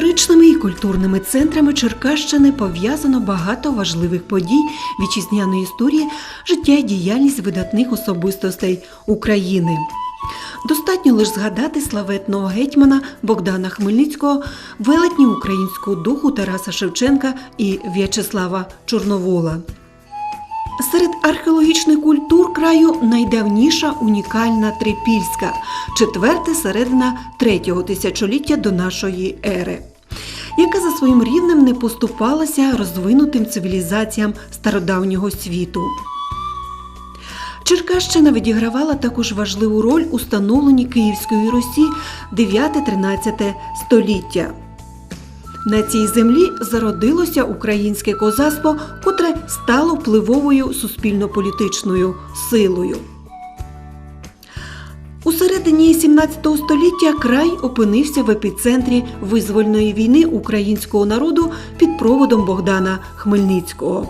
Історичними і культурними центрами Черкащини пов'язано багато важливих подій вітчизняної історії, життя і діяльність видатних особистостей України. Достатньо лише згадати славетного гетьмана Богдана Хмельницького, велетні українського духу Тараса Шевченка і В'ячеслава Чорновола. Серед археологічних культур краю найдавніша унікальна Трипільська, четверте середина третього тисячоліття до нашої ери, яка за своїм рівнем не поступалася розвинутим цивілізаціям стародавнього світу. Черкащина відігравала також важливу роль у становленні Київської Русі 9-13 століття. На цій землі зародилося українське козацтво, котре стало впливовою суспільно-політичною силою. У середині 17 століття край опинився в епіцентрі визвольної війни українського народу під проводом Богдана Хмельницького.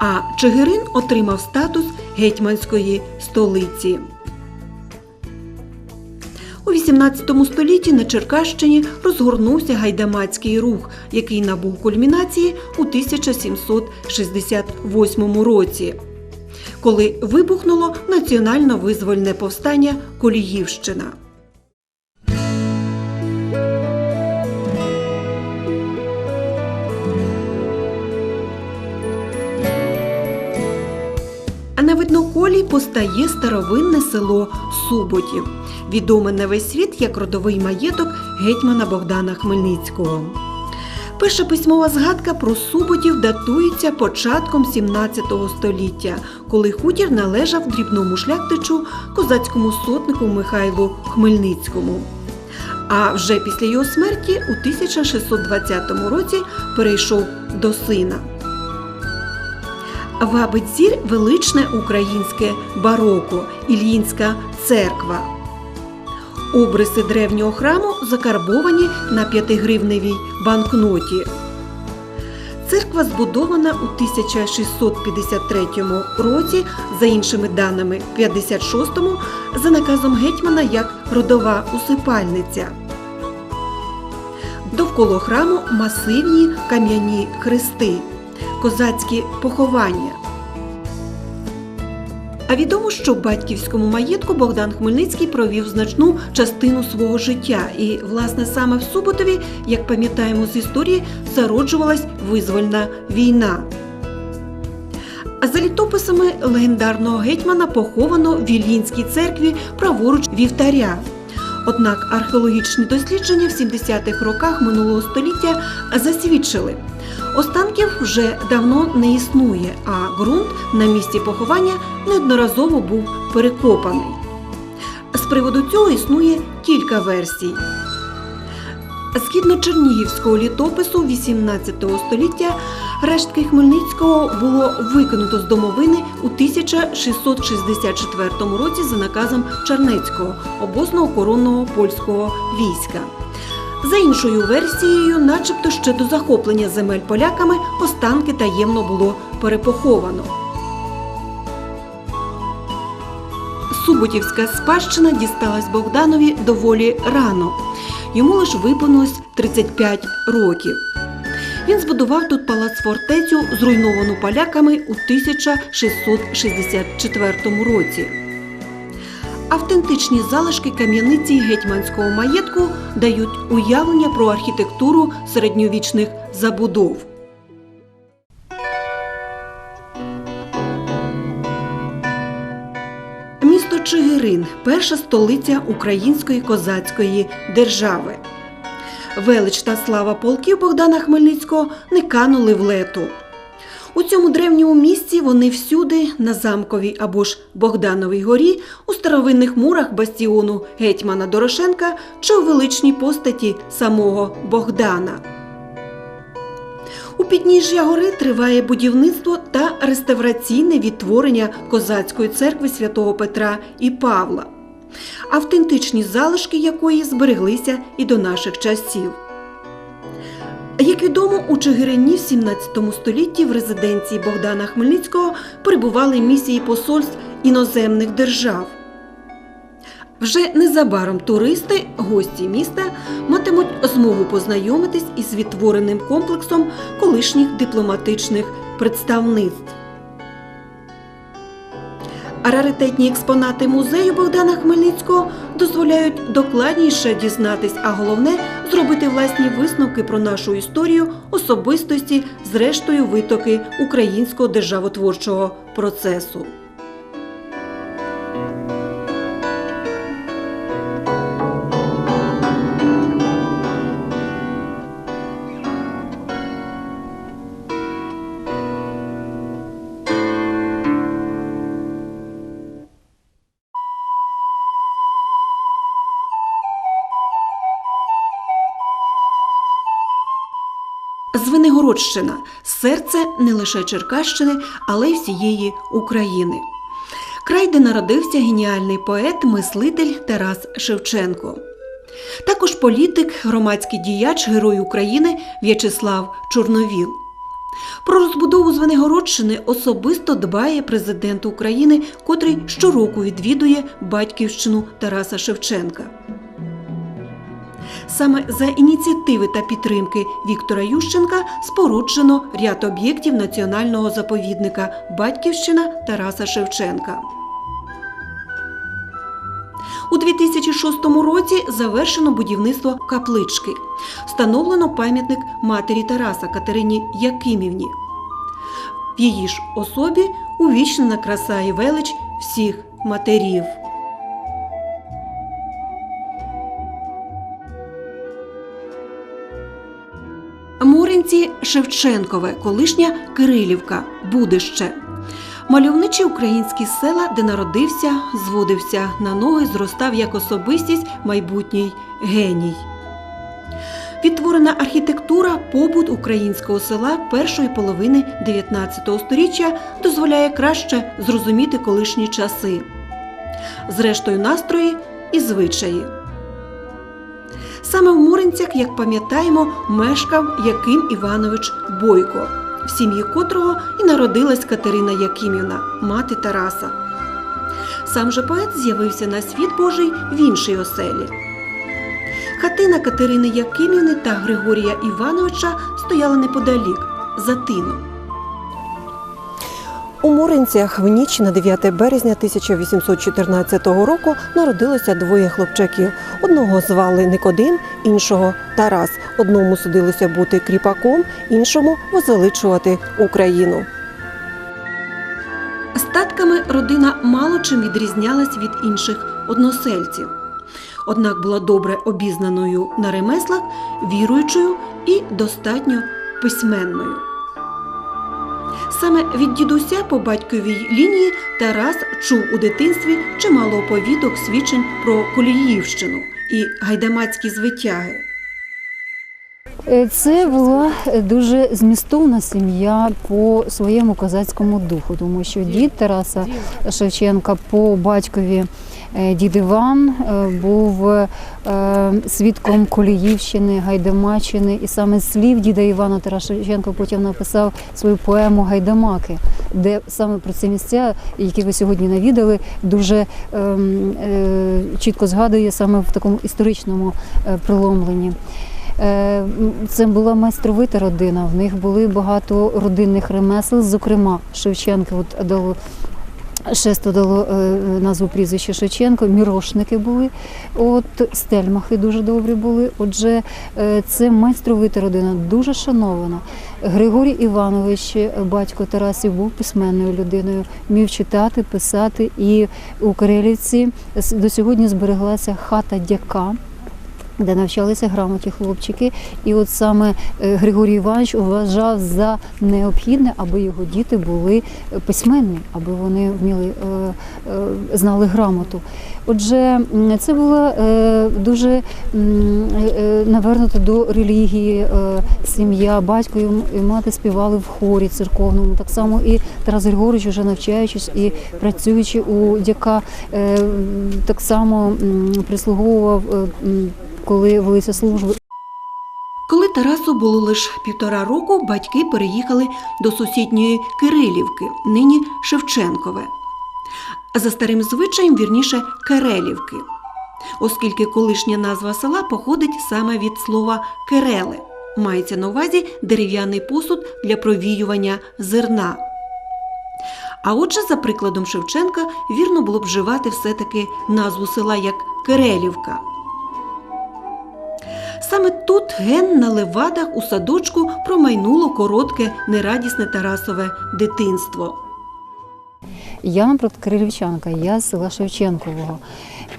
А Чигирин отримав статус гетьманської столиці. У XVIII столітті на Черкащині розгорнувся гайдамацький рух, який набув кульмінації у 1768 році, коли вибухнуло національно-визвольне повстання Коліївщина. А на видноколі постає старовинне село Суботів, відоме на весь світ як родовий маєток гетьмана Богдана Хмельницького. Перша письмова згадка про Суботів датується початком 17 століття, коли хутір належав дрібному шляхтичу козацькому сотнику Михайлу Хмельницькому. А вже після його смерті у 1620 році перейшов до сина. Вабить величне українське бароко, Ільїнська церква. Обриси древнього храму закарбовані на п'ятигривневій банкноті. Церква збудована у 1653 році, за іншими даними 56-му, за наказом гетьмана як родова усипальниця. Довкола храму масивні кам'яні хрести, козацькі поховання. А відомо, що в батьківському маєтку Богдан Хмельницький провів значну частину свого життя, і, власне, саме в Суботові, як пам'ятаємо з історії, зароджувалась визвольна війна. А за літописами легендарного гетьмана поховано в Вільїнській церкві праворуч вівтаря. Однак археологічні дослідження в 70-х роках минулого століття засвідчили, останків вже давно не існує, а ґрунт на місці поховання неодноразово був перекопаний. З приводу цього існує кілька версій. Згідно Чернігівського літопису 18 століття, рештки Хмельницького було викинуто з домовини у 1664 році за наказом Чернецького, обозного коронного польського війська. За іншою версією, начебто ще до захоплення земель поляками останки таємно було перепоховано. Суботівська спадщина дісталась Богданові доволі рано. Йому лише виповнилось 35 років. Він збудував тут палац-фортецю, зруйновану поляками у 1664 році. Автентичні залишки кам'яниці гетьманського маєтку дають уявлення про архітектуру середньовічних забудов. Місто Чигирин перша столиця української козацької держави. Велич та слава полків Богдана Хмельницького не канули в лету. У цьому древньому місці вони всюди, на замковій або ж Богдановій горі, у старовинних мурах бастіону гетьмана Дорошенка чи у величній постаті самого Богдана. У підніжжя гори триває будівництво та реставраційне відтворення козацької церкви святого Петра і Павла, автентичні залишки якої збереглися і до наших часів. Як відомо, у Чигирині в 17 столітті в резиденції Богдана Хмельницького перебували місії посольств іноземних держав. Вже незабаром туристи, гості міста, матимуть змогу познайомитись із відтвореним комплексом колишніх дипломатичних представництв. Раритетні експонати музею Богдана Хмельницького дозволяють докладніше дізнатись, а головне зробити власні висновки про нашу історію, особистості, зрештою витоки українського державотворчого процесу. Звенигородщина серце не лише Черкащини, але й всієї України. Край, де народився геніальний поет, мислитель Тарас Шевченко. Також політик, громадський діяч, герой України В'ячеслав Чорновіл. Про розбудову Звенигородщини особисто дбає президент України, котрий щороку відвідує батьківщину Тараса Шевченка. Саме за ініціативи та підтримки Віктора Ющенка споруджено ряд об'єктів національного заповідника Батьківщина Тараса Шевченка. У 2006 році завершено будівництво каплички. Встановлено пам'ятник матері Тараса Катерині Якимівні. В її ж особі увічнена краса і велич всіх матерів. Моринці Шевченкове, колишня Кирилівка, Будище. Мальовничі українські села, де народився, зводився на ноги, зростав як особистість майбутній геній. Відтворена архітектура, побут українського села першої половини 19 століття дозволяє краще зрозуміти колишні часи, зрештою настрої і звичаї. Саме в Моринцях, як пам'ятаємо, мешкав Яким Іванович Бойко, в сім'ї котрого і народилась Катерина Якимівна, мати Тараса. Сам же поет з'явився на світ Божий в іншій оселі. Хатина Катерини Якимівни та Григорія Івановича стояла неподалік, за тином. У Моринцях в ніч на 9 березня 1814 року народилося двоє хлопчаків. Одного звали Никодим, іншого Тарас. Одному судилося бути кріпаком, іншому возвеличувати Україну. Статками родина мало чим відрізнялась від інших односельців. Однак була добре обізнаною на ремеслах, віруючою і достатньо письменною. Саме від дідуся по батьковій лінії Тарас чув у дитинстві чимало оповідок свідчень про Коліївщину і гайдамацькі звитяги. Е, Це була дуже змістовна сім'я по своєму козацькому духу, тому що дід Тараса Шевченка по батькові дід Іван е, був е, свідком Коліївщини, Гайдамаччини, і саме слів діда Івана Тарас Шевченко потім написав свою поему Гайдамаки, де саме про ці місця, які ви сьогодні навідали, дуже ем, е, чітко згадує саме в такому історичному е, приломленні. Е, Це була майстровита родина. В них були багато родинних ремесел. Зокрема, Шевченка от дало шесто дало е, назву прізвище Шевченко. Мірошники були, от стельмахи дуже добрі були. Отже, е, це майстровита родина, дуже шанована. Григорій Іванович, батько Тарасів, був письменною людиною, вмів читати, писати. І у Карелівці до сьогодні збереглася хата дяка де навчалися грамоті хлопчики. І от саме е, Григорій Іванович вважав за необхідне, аби його діти були е, письменні, аби вони вміли е, знали грамоту. Отже, це було дуже навернуто до релігії сім'я, батько і мати співали в хорі церковному. Так само і Тарас Григорович, вже навчаючись і працюючи у дяка, так само прислуговував. Коли велися служби. Коли Тарасу було лише півтора року, батьки переїхали до сусідньої Кирилівки, нині Шевченкове. За старим звичаєм, вірніше, Керелівки. оскільки колишня назва села походить саме від слова керели. Мається на увазі дерев'яний посуд для провіювання зерна. А отже, за прикладом Шевченка, вірно було б вживати все-таки назву села як Керелівка. Саме тут ген на левадах у садочку промайнуло коротке, нерадісне Тарасове дитинство. Я, наприклад, кирилівчанка, я з села Шевченкового.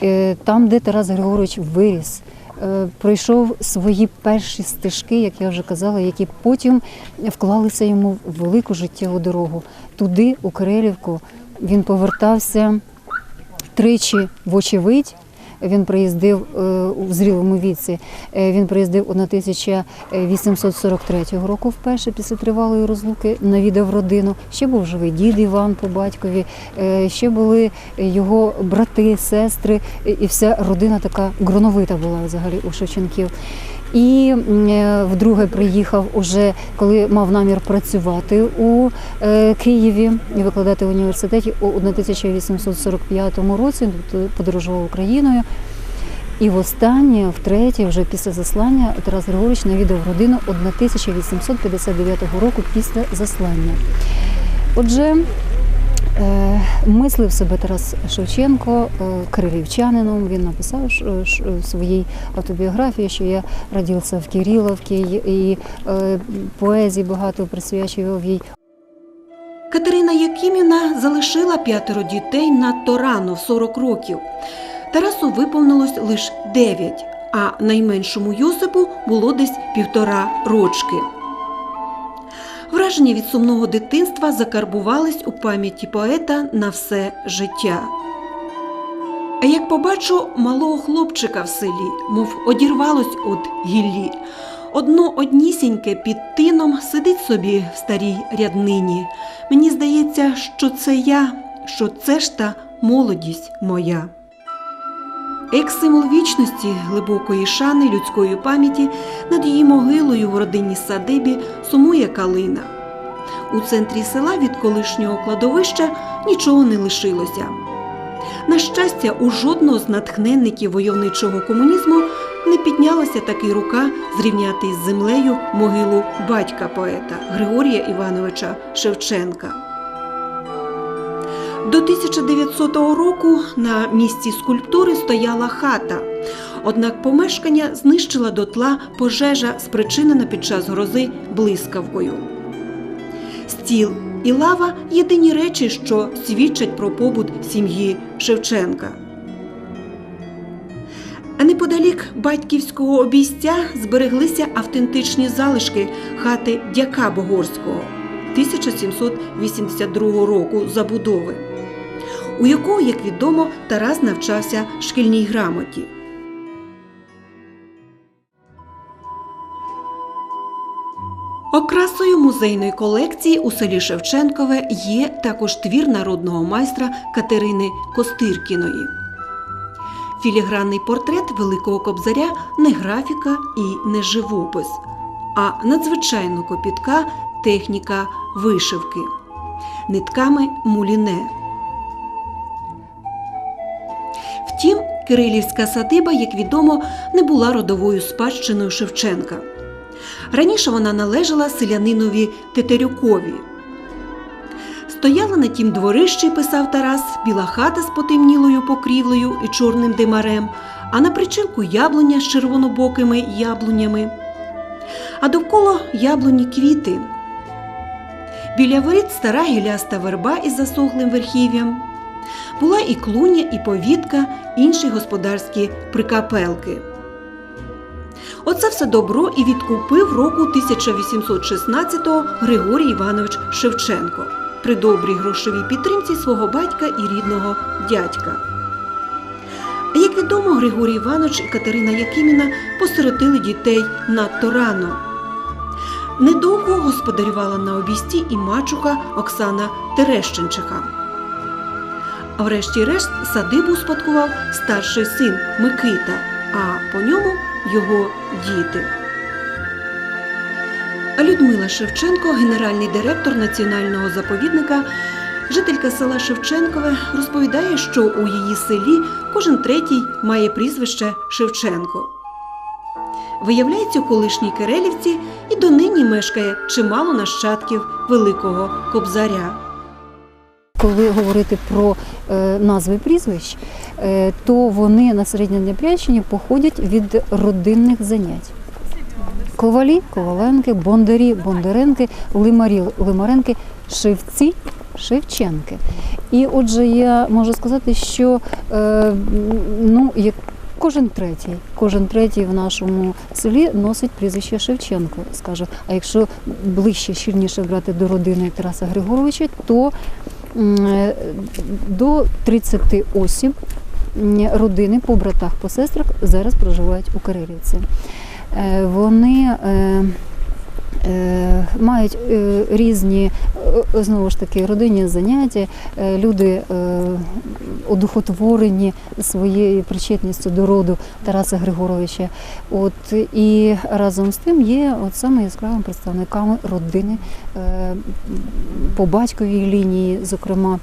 Е, Там, де Тарас Григорович виріс, е, пройшов свої перші стежки, як я вже казала, які потім вклалися йому в велику життєву дорогу. Туди, у Кирилівку, він повертався тричі в очевидь. Він приїздив е, у зрілому віці. Е, Він приїздив 1843 року вперше після тривалої розлуки, навідав родину. Ще був живий дід Іван по батькові, е, ще були його брати, сестри, і вся родина така гроновита була взагалі у Шевченків. І е, вдруге приїхав уже, коли мав намір працювати у е, Києві і викладати в університеті у 1845 році, тобто подорожував Україною. І востаннє, втретє, вже після заслання, Тарас Григорович навідав родину 1859 року після заслання. Отже, мислив себе Тарас Шевченко е, кирилівчанином. Він написав в своїй автобіографії, що я родився в Кириловці, і е, поезії багато присвячував їй. Катерина Якимівна залишила п'ятеро дітей надто рано, в 40 років. Тарасу виповнилось лише 9, а найменшому Йосипу було десь півтора рочки. Враження від сумного дитинства закарбувались у пам'яті поета на все життя. А як побачу малого хлопчика в селі, мов одірвалось від гіллі, одно однісіньке під тином сидить собі в старій ряднині. Мені здається, що це я, що це ж та молодість моя. Як символ вічності, глибокої шани людської пам'яті над її могилою в родинній садибі сумує калина. У центрі села від колишнього кладовища нічого не лишилося. На щастя, у жодного з натхненників войовничого комунізму не піднялася таки рука зрівняти із землею могилу батька поета Григорія Івановича Шевченка. До 1900 року на місці скульптури стояла хата. Однак помешкання знищила дотла пожежа, спричинена під час грози блискавкою. Стіл і лава єдині речі, що свідчать про побут сім'ї Шевченка. А неподалік батьківського обійстя збереглися автентичні залишки хати дяка Богорського 1782 року забудови, у якого, як відомо, Тарас навчався шкільній грамоті. Окрасою музейної колекції у селі Шевченкове є також твір народного майстра Катерини Костиркіної. Філігранний портрет Великого Кобзаря не графіка і не живопис, а надзвичайно копітка техніка вишивки нитками муліне. Кирилівська садиба, як відомо, не була родовою спадщиною Шевченка. Раніше вона належала селянинові Тетерюкові. Стояла на тім дворищі, писав Тарас, біла хата з потемнілою покрівлею і чорним димарем, а на причинку яблуня з червонобокими яблунями. А довкола яблуні квіти. Біля воріт стара гіляста верба із засохлим верхів'ям. Була і клуня, і повітка, інші господарські прикапелки. Оце все добро і відкупив року 1816-го Григорій Іванович Шевченко при добрій грошовій підтримці свого батька і рідного дядька. Як відомо, Григорій Іванович і Катерина Якиміна посиротили дітей надто рано. Недовго господарювала на обісті і мачуха Оксана Терещенчиха. Врешті-решт садибу успадкував старший син Микита, а по ньому його діти. Людмила Шевченко, генеральний директор національного заповідника, Жителька села Шевченкове розповідає, що у її селі кожен третій має прізвище Шевченко. Виявляється, у колишній Кирилівці і донині мешкає чимало нащадків великого кобзаря. Коли говорити про е, назви прізвищ, е, то вони на Середньодніпрянщині походять від родинних занять. Ковалі, Коваленки, Бондарі, Бондаренки, Лимарі, Лимаренки, Шевці, Шевченки. І отже, я можу сказати, що е, ну, як кожен третій, кожен третій в нашому селі носить прізвище Шевченко, скаже. А якщо ближче, щільніше брати до родини Тараса Григоровича, то до 30 осіб родини по братах, по сестрах зараз проживають у Кирилівці. Е, Вони е, е, мають е, різні е, знову ж таки родинні заняття. Е, Люди е, одухотворені своєю причетністю до роду Тараса Григоровича. От і разом з тим є от саме яскравими представниками родини е, по батьковій лінії, зокрема.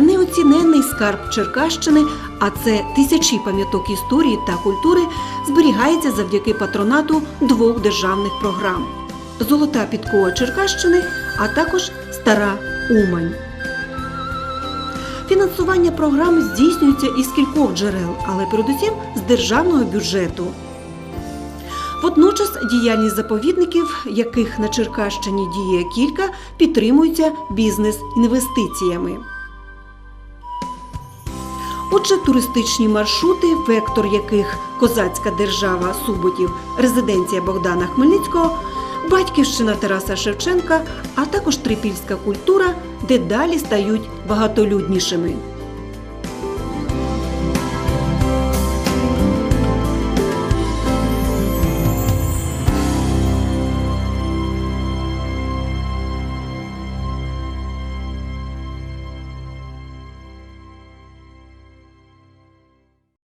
Неоціненний скарб Черкащини, а це тисячі пам'яток історії та культури, зберігається завдяки патронату двох державних програм: Золота підкова Черкащини, а також Стара Умань. Фінансування програм здійснюється із кількох джерел, але передусім з державного бюджету. Водночас діяльність заповідників, яких на Черкащині діє кілька, підтримується бізнес-інвестиціями. Отже, туристичні маршрути, вектор яких козацька держава Суботів, резиденція Богдана Хмельницького, батьківщина Тараса Шевченка, а також трипільська культура дедалі стають багатолюднішими.